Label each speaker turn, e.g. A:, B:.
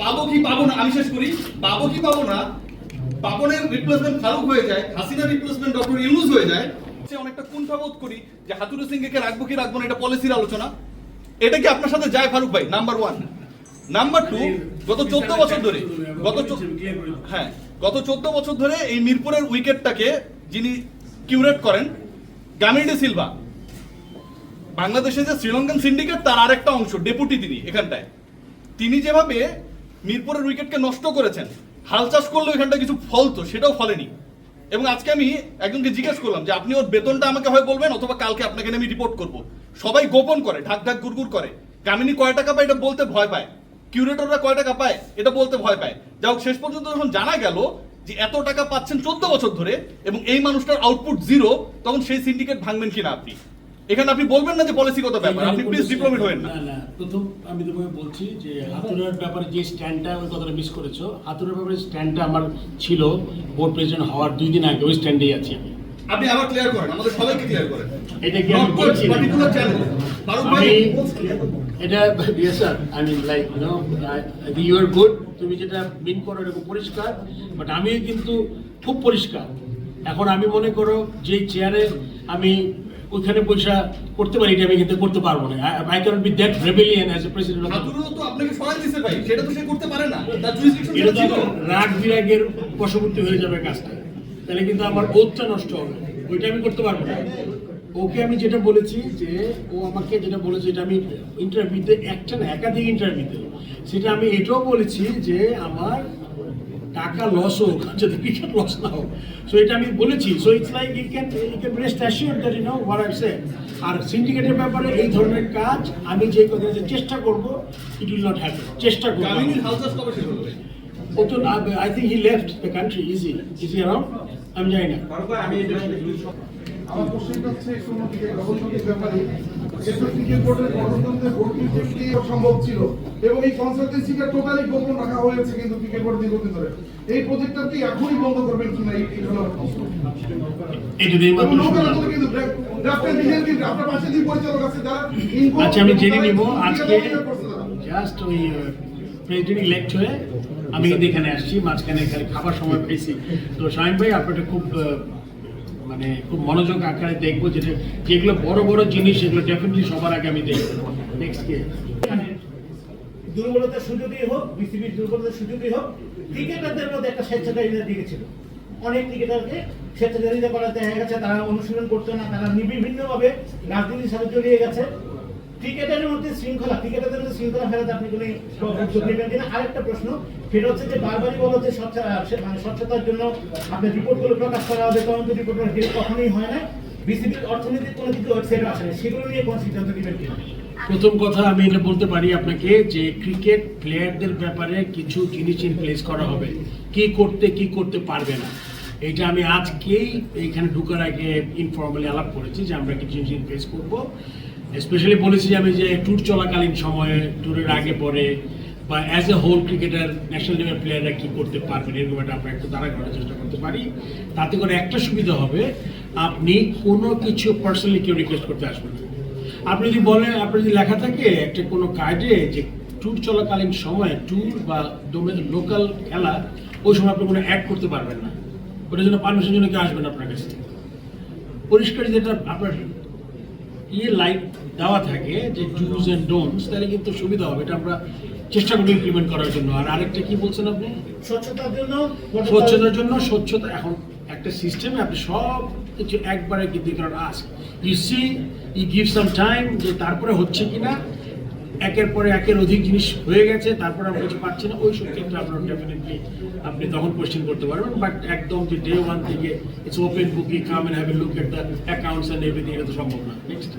A: পাবো কি পাবো না, আমি শেষ করি। পাবো কি পাবো না, পাবনের রিপ্লেসমেন্ট ফারুক হয়ে যায় হাসিনা রিপ্লেসমেন্ট ডক্টর ইউনুস হয়ে যায়। সে অনেকটা কুণ্ঠাবোধ করি যে হাতুরু সিংকে রাখব কি রাখব না, এটা পলিসির আলোচনা। এটা কি আপনার সাথে যায় ফারুক ভাই? নাম্বার ওয়ান নাম্বার টু গত চোদ্দ বছর ধরে, গত হ্যাঁ গত চোদ্দ বছর ধরে এই মিরপুরের উইকেটটাকে যিনি কিউরেট করেন গামিডে সিলভা। বাংলাদেশে যে শ্রীলঙ্কান সিন্ডিকেট তার আরেকটা অংশ ডেপুটি তিনি এখানটায়। তিনি যেভাবে মিরপুরের উইকেটকে নষ্ট করেছেন। হাল চাষ করলে এখানটা কিছু ফলতো, সেটাও ফলেনি। এবং আজকে আমি একজনকে জিজ্ঞেস করলাম যে, আপনি ওর বেতনটা আমাকে হয় বলবেন অথবা কালকে আপনাকে আমি রিপোর্ট করব। সবাই গোপন করে, ঢাক ঢাক গুড়গুড় করে। কামিনী কয় টাকা পায় এটা বলতে ভয় পায়। কিউরেটররা কয় টাকা পায় এটা বলতে ভয় পায়। যা হোক, শেষ পর্যন্ত যখন জানা গেল যে এত টাকা পাচ্ছেন চোদ্দ বছর ধরে এবং এই মানুষটার আউটপুট জিরো তখন সেই সিন্ডিকেট ভাঙবেন কিনা আপনি? এখানে আপনি বলবেন না যে পলিসিগত ব্যাপার? আপনি প্লিজ ডিপ্লোমেট হবেন না।
B: না প্রথম আমি তোমাকে বলছি যে হাতুড়ার ব্যাপারে যে স্ট্যান্ডটা ওই কথাটা মিস করেছ হাতুড়ার ব্যাপারে স্ট্যান্ডটা আমার ছিল বোর্ড প্রেসিডেন্ট হওয়ার দুই দিন আগে ওই স্ট্যান্ডেই আছি আমি।
A: আপনি আবার ক্লিয়ার করেন আমাদের সবাইকে ক্লিয়ার করেন।
B: এটা কি আমি বলছি
A: পার্টিকুলার চ্যানেল ফারুক ভাই
B: এটা yes sir I mean like you know you are good তুমি যেটা মিন করো এরকম পরিষ্কার। বাট আমি কিন্তু খুব পরিষ্কার। এখন আমি মনে করো যে চেয়ারে আমি ওইখানে পয়সা করতে পারি এটা আমি কিন্তু করতে পারব না। I can be that rebellion as a president of
A: তো আপনাকে সরাই দিছে ভাই সেটা তো সে করতে পারে না। তার জুরিসডিকশন ছিল।
B: রাগ বিরাগের বশবর্তী হয়ে যাবে কাজটা। তাহলে কিন্তু আমার ওতটা নষ্ট হবে। ওইটা আমি করতে পারব না। ওকে আমি যেটা বলেছি যে ও আমাকে যেটা বলেছে এটা আমি ইন্টারভিউতে একটা না একাধিক ইন্টারভিউতে সেটা আমি এটাও বলেছি যে আমার টাকা লস হোক যদি ক্রিকেট লস না হোক। সো এটা আমি বলেছি। So it's like you can you can rest assure that you know what I say আর সিন্ডিকেটের ব্যাপারে এই ধরনের কাজ আমি যে কথা যে চেষ্টা করব ইট উইল নট হ্যাপেন চেষ্টা করব? ও তো I think he left the country easy easy around আমি জানি না।
C: আমার কোশ্চেনটা হচ্ছে থেকে গবেষণার ব্যাপারে ক্রিকেট বোর্ডের সম্ভব ছিল? এবং এই কনসালটেন্সিটা টোটালি গোপন রাখা হয়েছে কিন্তু ক্রিকেট বোর্ড দীর্ঘদিন ধরে। এই প্রজেক্টটা কি এখনই বন্ধ করবেন কিনা এই হলো আপনার
B: আচ্ছা আমি জেনে নিব আজকে
C: ক্রিকেট করছে তারা।
B: জাস্ট ওই প্রেসিডেন্ট ইলেক্ট হয়ে আমি কিন্তু এখানে আসছি মাঝখানে খাবার সময় পেয়েছি। তো শাহিন ভাই আপনাটা খুব মানে খুব মনোযোগ আকারে দেখব যেটা যেগুলো বড় বড় জিনিস, সেগুলো ডেফিনেটলি সবার আগে আমি দেখব। নেক্সট কে।
D: দুর্বলতার সুযোগই হোক বিসিবির দুর্বলতার সুযোগই হোক, ক্রিকেটারদের মধ্যে একটা স্বেচ্ছাচারিতা দিয়েছিল অনেক ক্রিকেটারকে স্বেচ্ছাচারিতা করা দেখা গেছে, তারা অনুশীলন করতো না, তারা বিভিন্নভাবে রাজনীতির সাথে জড়িয়ে গেছে। ক্রিকেটারের মধ্যে শৃঙ্খলা মধ্যে শৃঙ্খলা ফেরাতে আপনি কোনো নেবেন কিনা? আরেকটা প্রশ্ন হচ্ছে যে বারবারই বলো যে মানে স্বচ্ছতার জন্য আপনার রিপোর্টগুলো প্রকাশ করা হবে কখনোই হয় না। বিসিবির অর্থনৈতিক কোনো কিছু ওয়েবসাইট আসে না সেগুলো নিয়ে কোন সিদ্ধান্ত নেবেন কিনা?
B: প্রথম কথা আমি এটা বলতে পারি আপনাকে যে ক্রিকেট প্লেয়ারদের ব্যাপারে কিছু জিনিস ইন প্লেস করা হবে। কি করতে কি করতে পারবে না। এটা আমি আজকেই এইখানে ঢুকার আগে ইনফর্মালি আলাপ করেছি যে আমরা কিছু জিনিস ইন প্লেস করব। স্পেশালি বলেছি আমি যে ট্যুর চলাকালীন সময়ে ট্যুরের আগে পরে, বা as a whole cricketer national টিমের প্লেয়াররা কী করতে পারবেন, এরকম একটা আমরা একটু দাঁড়া করার চেষ্টা করতে পারি। তাতে করে একটা সুবিধা হবে, আপনি কোনো কিছু পার্সোনালি কেউ রিকোয়েস্ট করতে আসবেন আপনি যদি বলেন, আপনার যদি লেখা থাকে একটা কোনো কার্ডে যে ট্যুর চলাকালীন সময়ে ট্যুর বা লোকাল খেলা, ওই সময় আপনি কোনো অ্যাড করতে পারবেন না। ওটার জন্য পারমিশন জন্য কেউ আসবেন আপনার কাছে পরিষ্কার যেটা আপনার ইয়ে লাইট দেওয়া থাকে যে ডুজ অ্যান্ড ডোন্টস তাহলে কিন্তু সুবিধা হবে এটা আমরা চেষ্টা করি ইমপ্লিমেন্ট করার জন্য। আর আরেকটা কি বলছেন আপনি?
D: স্বচ্ছতার জন্য
B: স্বচ্ছতার জন্য স্বচ্ছতা এখন একটা সিস্টেমে আপনি সব কিছু একবারে কিন্তু কারণ as you see we give some time যে তারপরে হচ্ছে কিনা একের পরে একের অধিক জিনিস হয়ে গেছে তারপরে আমরা কিছু পাচ্ছি না ওই সব ক্ষেত্রে আপনার ডেফিনেটলি আপনি তখন কোশ্চেন করতে পারবেন বাট একদম যে ডে ওয়ান থেকে it's open booking come and have a look at the accounts and everything এটা তো সম্ভব না। নেক্সট